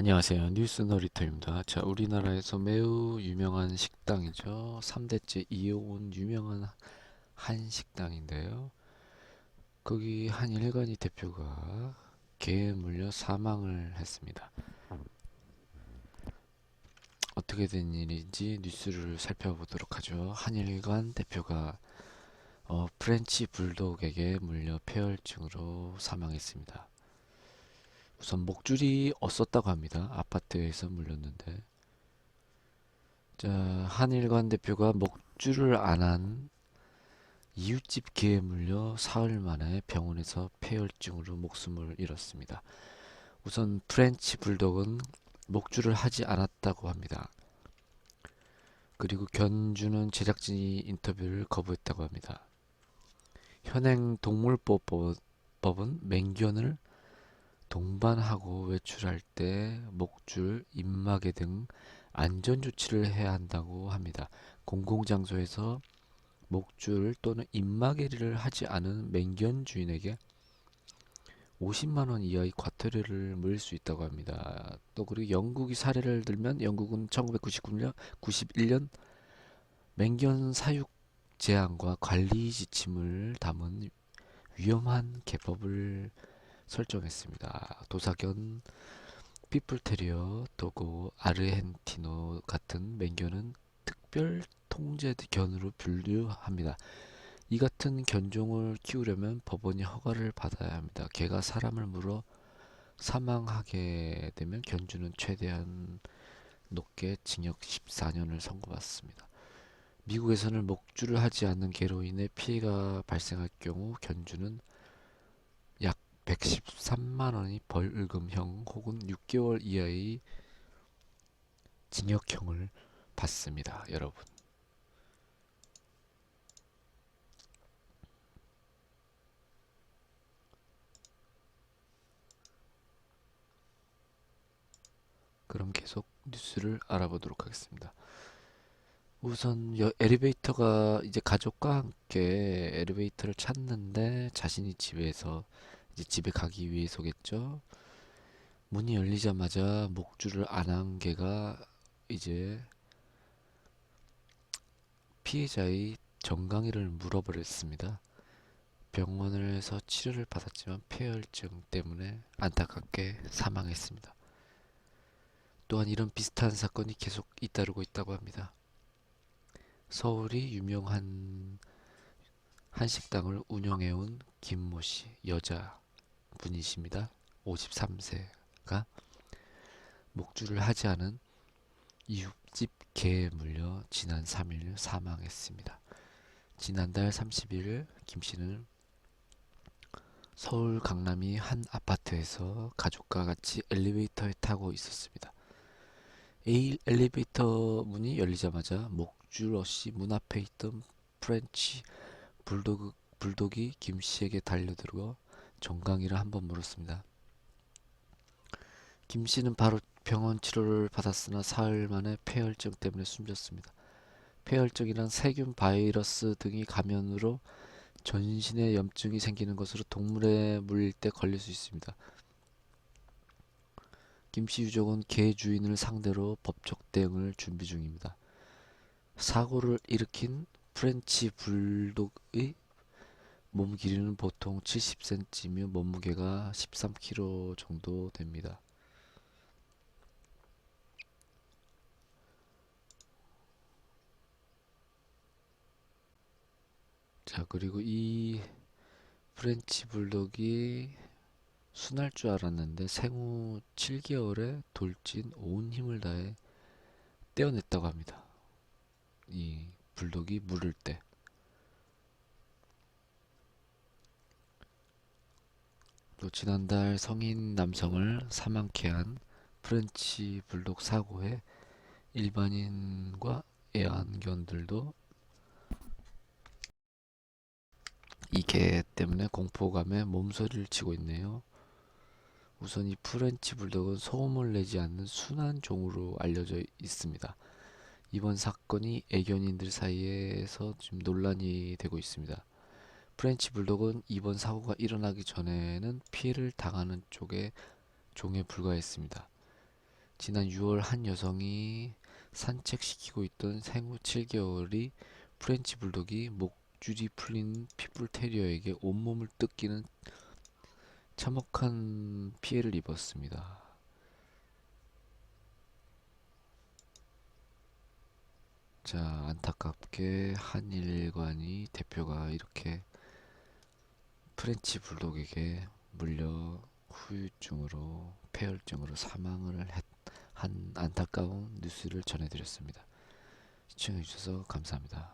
안녕하세요. 뉴스 너리터입니다. 자, 우리나라에서 매우 유명한 식당이죠. 3대째 이어온 유명한 한 식당인데요. 거기 한 일간이 대표가 개에 물려 사망을 했습니다. 어떻게 된 일인지 뉴스를 살펴보도록 하죠. 한일관 대표가 어, 프렌치 불독에게 물려 폐혈증으로 사망했습니다. 우선 목줄이 없었다고 합니다. 아파트에서 물렸는데. 자, 한일관 대표가 목줄을 안 한 이웃집 개에 물려 사흘 만에 병원에서 폐혈증으로 목숨을 잃었습니다. 우선 프렌치 불독은 목줄을 하지 않았다고 합니다. 그리고 견주는 제작진이 인터뷰를 거부했다고 합니다. 현행 동물보호법은 맹견을 동반하고 외출할 때 목줄, 입마개 등 안전 조치를 해야 한다고 합니다. 공공장소에서 목줄 또는 입마개를 하지 않은 맹견 주인에게 50만 원 이하의 과태료를 물릴 수 있다고 합니다. 또 그리고 영국이 사례를 들면 영국은 1999년 91년 맹견 사육 제한과 관리 지침을 담은 위험한 개법을 설정했습니다. 도사견, 피플테리어, 도고, 아르헨티노 같은 맹견은 특별 통제 견으로 분류합니다. 이 같은 견종을 키우려면 법원이 허가를 받아야 합니다. 개가 사람을 물어 사망하게 되면 견주는 최대한 높게 징역 14년을 선고받습니다. 미국에서는 목줄을 하지 않는 개로 인해 피해가 발생할 경우 견주는 약 113만 원이 벌금형 혹은 6개월 이하의 징역형을 받습니다. 여러분. 그럼 계속 뉴스를 알아보도록 하겠습니다. 우선 여- 엘리베이터가 이제 가족과 함께 엘리베이터를 찾는데 자신이 집에서 이제 집에 가기 위해서겠죠. 문이 열리자마자 목줄을 안 한 개가 이제 피해자의 정강이를 물어버렸습니다. 병원에서 치료를 받았지만 폐혈증 때문에 안타깝게 사망했습니다. 또한 이런 비슷한 사건이 계속 잇따르고 있다고 합니다. 서울이 유명한 한식당을 운영해온 김모 씨, 여자 분이십니다. 53세가 목줄을 하지 않은 이웃집 개에 물려 지난 3일 사망했습니다. 지난달 30일 김 씨는 서울 강남이 한 아파트에서 가족과 같이 엘리베이터에 타고 있었습니다. A 엘리베이터 문이 열리자마자 목줄 없이 문 앞에 있던 프렌치 불도그, 불독이 김 씨에게 달려들어 정강이를 한 번 물었습니다. 김 씨는 바로 병원 치료를 받았으나 사흘 만에 폐혈증 때문에 숨졌습니다. 폐혈증이란 세균, 바이러스 등이 감염으로 전신에 염증이 생기는 것으로 동물에 물릴 때 걸릴 수 있습니다. 김씨 유족은 개 주인을 상대로 법적 대응을 준비 중입니다. 사고를 일으킨 프렌치 불독의 몸 길이는 보통 70cm이며 몸무게가 13kg 정도 됩니다. 자, 그리고 이 프렌치 불독이 순할 줄 알았는데 생후 7개월에 돌진 온 힘을 다해 떼어냈다고 합니다. 이 불독이 물을 때. 또 지난달 성인 남성을 사망케 한 프렌치 불독 사고에 일반인과 애완견들도 이 개 때문에 공포감에 몸서리를 치고 있네요. 우선 이 프렌치 불독은 소음을 내지 않는 순한 종으로 알려져 있습니다. 이번 사건이 애견인들 사이에서 지금 논란이 되고 있습니다. 프렌치 불독은 이번 사고가 일어나기 전에는 피해를 당하는 쪽에 종에 불과했습니다. 지난 6월 한 여성이 산책시키고 있던 생후 7개월이 프렌치 불독이 목줄이 풀린 핏불 테리어에게 온몸을 뜯기는 참혹한 피해를 입었습니다. 자, 안타깝게 한일관이 대표가 이렇게 프렌치 불독에게 물려 후유증으로 폐혈증으로 사망을 했, 한 안타까운 뉴스를 전해드렸습니다. 시청해주셔서 감사합니다.